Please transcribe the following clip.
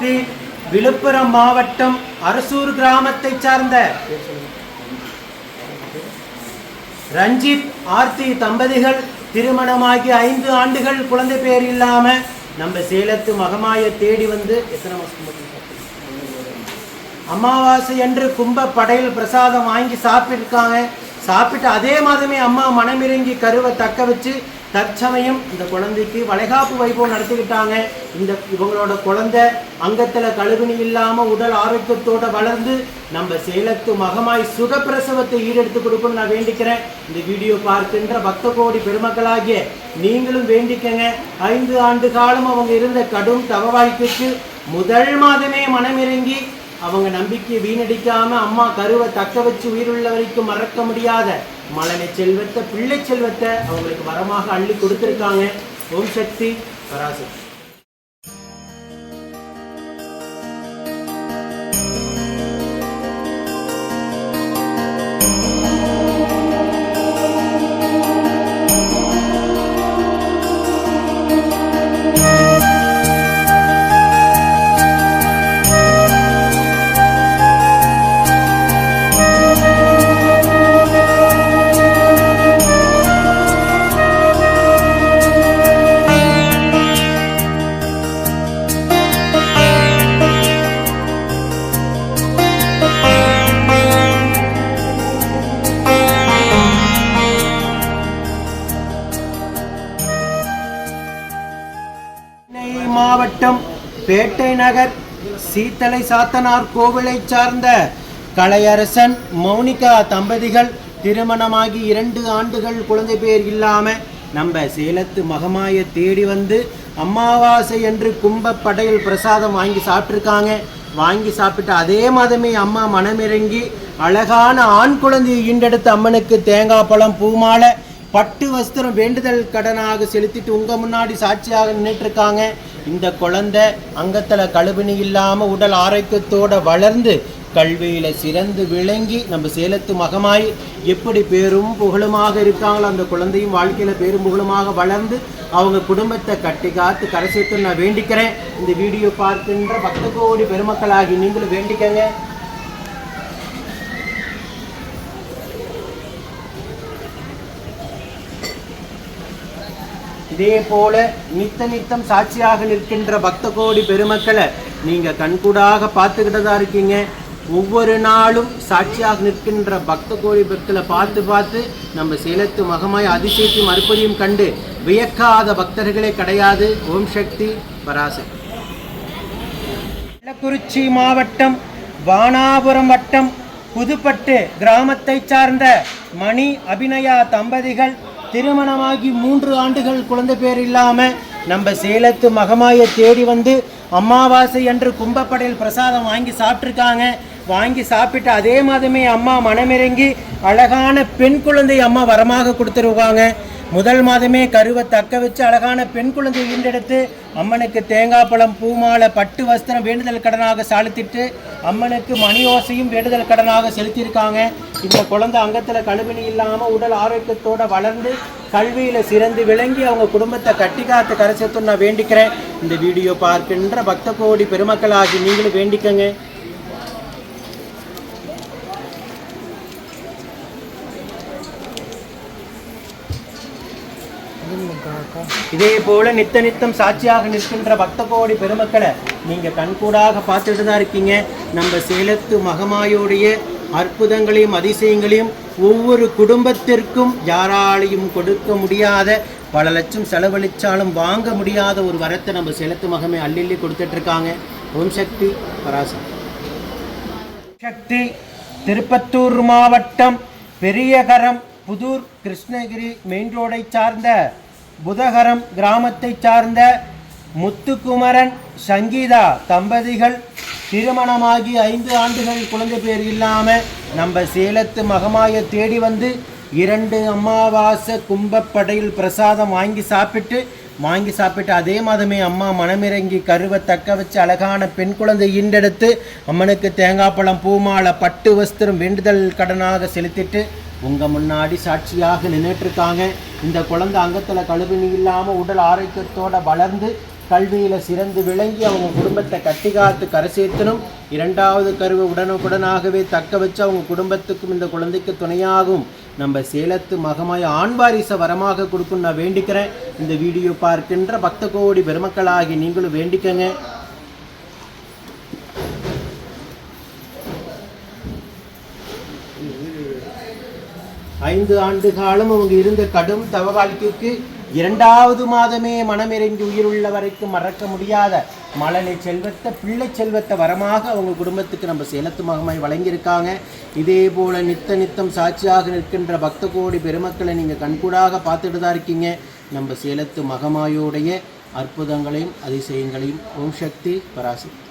விழுப்புரம் மாவட்டம் அரசூர் கிராமத்தை சார்ந்த ரஞ்சித் ஆர்த்தி தம்பதிகள் திருமணமாகி ஐந்து ஆண்டுகள் குழந்தை பேர் இல்லாம நம்ம சேலத்து மகமாய தேடி வந்து எத்தனை மாசம் அமாவாசை என்று கும்ப படையில் பிரசாதம் வாங்கி சாப்பிட்டிருக்காங்க. சாப்பிட்டு அதே மாதமே அம்மா மனமிறங்கி கருவை தக்க வச்சு தற்சமயம் இந்த குழந்தைக்கு வளைகாப்பு வைபவம் நடத்திக்கிட்டாங்க. இந்த இவங்களோட குழந்தை அங்கத்தில் கழுவினி இல்லாமல் உடல் ஆரோக்கியத்தோடு வளர்ந்து நம்ம சேலத்து மகமாய் சுகப்பிரசவத்தை ஈடெடுத்து கொடுக்கணும்னு நான் வேண்டிக்கிறேன். இந்த வீடியோ பார்க்கின்ற பக்த கோடி பெருமக்களாகிய நீங்களும் வேண்டிக்கங்க. ஐந்து ஆண்டு காலம் அவங்க இருந்த கடும் தவ முதல் மாதமே மனமிறங்கி அவங்க நம்பிக்கையை வீணடிக்காம அம்மா கருவை தக்க வச்சு உயிருள்ள வரைக்கும் மறக்க முடியாத மலனை செல்வத்தை பிள்ளை செல்வத்தை அவங்களுக்கு வரமாக அள்ளி கொடுத்துருக்காங்க. ஓம் சக்தி பராசக்தி. மாவட்டம் பேட்டை நகர் சீத்தலை சாத்தனார் கோவிலை சார்ந்த கலையரசன் மௌனிகா தம்பதிகள் திருமணமாகி இரண்டு ஆண்டுகள் குழந்தை பேர் இல்லாமல் நம்ம சேலத்து மகமாய தேடி வந்து அமாவாசை என்று கும்ப படையில் பிரசாதம் வாங்கி சாப்பிட்ருக்காங்க வாங்கி சாப்பிட்டு அதே மாதமே அம்மா மனமிறங்கி அழகான ஆண் குழந்தையை ஈண்டெடுத்த அம்மனுக்கு தேங்காய் பழம் பூமாலை பட்டு வஸ்திரம் வேண்டுதல் கடனாக செலுத்திட்டு உங்க முன்னாடி சாட்சியாக நின்றுட்டுருக்காங்க இந்த குழந்தை அங்கத்துல கழுவினி இல்லாம உடல் ஆரோக்கியத்தோட வளர்ந்து கல்வியில சிறந்து விளங்கி நம்ம சேலத்து மகமாய் எப்படி பேரும் புகழுமாக இருக்காங்களோ அந்த குழந்தையும் வாழ்க்கையில பேரும் புகழுமாக வளர்ந்து அவங்க குடும்பத்தை கட்டி காத்து கரை சேர்த்து நான் வேண்டிக்கிறேன். இந்த வீடியோ பார்க்கின்ற பக்த கோடி பெருமக்களாகி நீங்களும் வேண்டிக்கங்க. இதே போல நித்த நித்தம் சாட்சியாக நிற்கின்ற பக்த கோடி பெருமக்களை நீங்க கண்கூடாக பார்த்துக்கிட்டதா இருக்கீங்க. ஒவ்வொரு நாளும் சாட்சியாக நிற்கின்ற பக்த கோடி பக்தரை பார்த்து பார்த்து நம்ம சேலத்து மகமாய் அதிசயத்தையும் அற்புதையும் கண்டு வியக்காத பக்தர்களே கிடையாது. ஓம் சக்தி பராசக்தி. கள்ளக்குறிச்சி மாவட்டம் வானாபுரம் வட்டம் புதுப்பட்டு கிராமத்தை சார்ந்த மணி அபிநயா தம்பதிகள் திருமணமாகி மூன்று ஆண்டுகள் குழந்தை பேர் இல்லாமல் நம்ம சேலத்து மகமாயை தேடி வந்து அமாவாசை என்று கும்பப்படையில் பிரசாதம் வாங்கி சாப்பிட்ருக்காங்க வாங்கி சாப்பிட்டு அதே மாதமே அம்மா மனமிறங்கி அழகான பெண் குழந்தை அம்மா வரமாக கொடுத்துருவாங்க முதல் மாதமே கருவை தக்க வச்சு அழகான பெண் குழந்தை ஈண்டெடுத்து அம்மனுக்கு தேங்காய் பழம் பூமாலை பட்டு வஸ்திரம் வேண்டுதல் கடனாக சாலித்திட்டு அம்மனுக்கு மணி ஓசையும் வேண்டுதல் கடனாக செலுத்தியிருக்காங்க. இந்த குழந்தை அங்கத்தில் கழுவினி இல்லாமல் உடல் ஆரோக்கியத்தோட வளர்ந்து கல்வியில் சிறந்து விளங்கி அவங்க குடும்பத்தை கட்டி காத்து கரை நான் வேண்டிக்கிறேன். இந்த வீடியோ பார்க்கின்ற பக்த கோடி பெருமக்களாகி நீங்களும் வேண்டிக்கங்க. இதே போல நித்த நித்தம் சாட்சியாக நிற்கின்ற பக்த கோடி பெருமக்களை நீங்க கண்கூடாக பார்த்துட்டு தான் இருக்கீங்க. நம்ம சேலத்து மகமாயோடைய அற்புதங்களையும் அதிசயங்களையும் ஒவ்வொரு குடும்பத்திற்கும் யாராலையும் கொடுக்க முடியாத பல லட்சம் செலவழிச்சாலும் வாங்க முடியாத ஒரு வரத்தை நம்ம சேலத்து மகமே அள்ளி கொடுத்துட்டு இருக்காங்க ஓம் சக்தி பராசம் சக்தி திருப்பத்தூர் மாவட்டம் பெரியகரம் புதூர் கிருஷ்ணகிரி மெயின் ரோடை சார்ந்த புதகரம் கிராமத்தை சார்ந்த முத்துக்குமரன் சங்கீதா தம்பதிகள் திருமணமாகி ஐந்து ஆண்டுகள் குழந்தை பேர் இல்லாமல் நம்ம சேலத்து மகமாய தேடி வந்து இரண்டு அமாவாசை கும்பப்படையில் பிரசாதம் வாங்கி சாப்பிட்டு வாங்கி சாப்பிட்டு அதே மாதமே அம்மா மனமிறங்கி கருவை தக்க வச்சு அழகான பெண் குழந்தை ஈண்டெடுத்து அம்மனுக்கு தேங்காய் பழம் பூமாலை பட்டு வஸ்திரம் வேண்டுதல் கடனாக செலுத்திட்டு உங்கள் முன்னாடி சாட்சியாக நின்றுட்டு இருக்காங்க இந்த குழந்தை அங்கத்தில் கழுவினி இல்லாமல் உடல் ஆரோக்கியத்தோடு வளர்ந்து கல்வியில் சிறந்து விளங்கி அவங்க குடும்பத்தை கட்டி காத்து கரை இரண்டாவது கருவை உடனுக்குடனாகவே தக்க வச்சு அவங்க குடும்பத்துக்கும் இந்த குழந்தைக்கு துணையாகும். நம்ம சேலத்து மகமாய் ஆண் வாரிசை வரமாக கொடுக்கும் நான் வேண்டிக்கிறேன். இந்த வீடியோ பார்க்கின்ற பக்த கோடி பெருமக்களாகி நீங்களும் வேண்டிக்கங்க. ஐந்து ஆண்டு காலம் அவங்க இருந்த கடும் தவ இரண்டாவது மாதமே மனமிறங்கி உயிருள்ள வரைக்கும் மறக்க முடியாத மழலை செல்வத்தை பிள்ளை செல்வத்தை வரமாக அவங்க குடும்பத்துக்கு நம்ம சேலத்து மகமாய் வழங்கியிருக்காங்க. இதே போல் நித்த நித்தம் சாட்சியாக நிற்கின்ற பக்த கோடி பெருமக்களை நீங்கள் கண்கூடாக பார்த்துட்டு தான் இருக்கீங்க. நம்ம சேலத்து மகமாயோடைய அற்புதங்களையும் அதிசயங்களையும் ஓம் சக்தி பராசக்தி.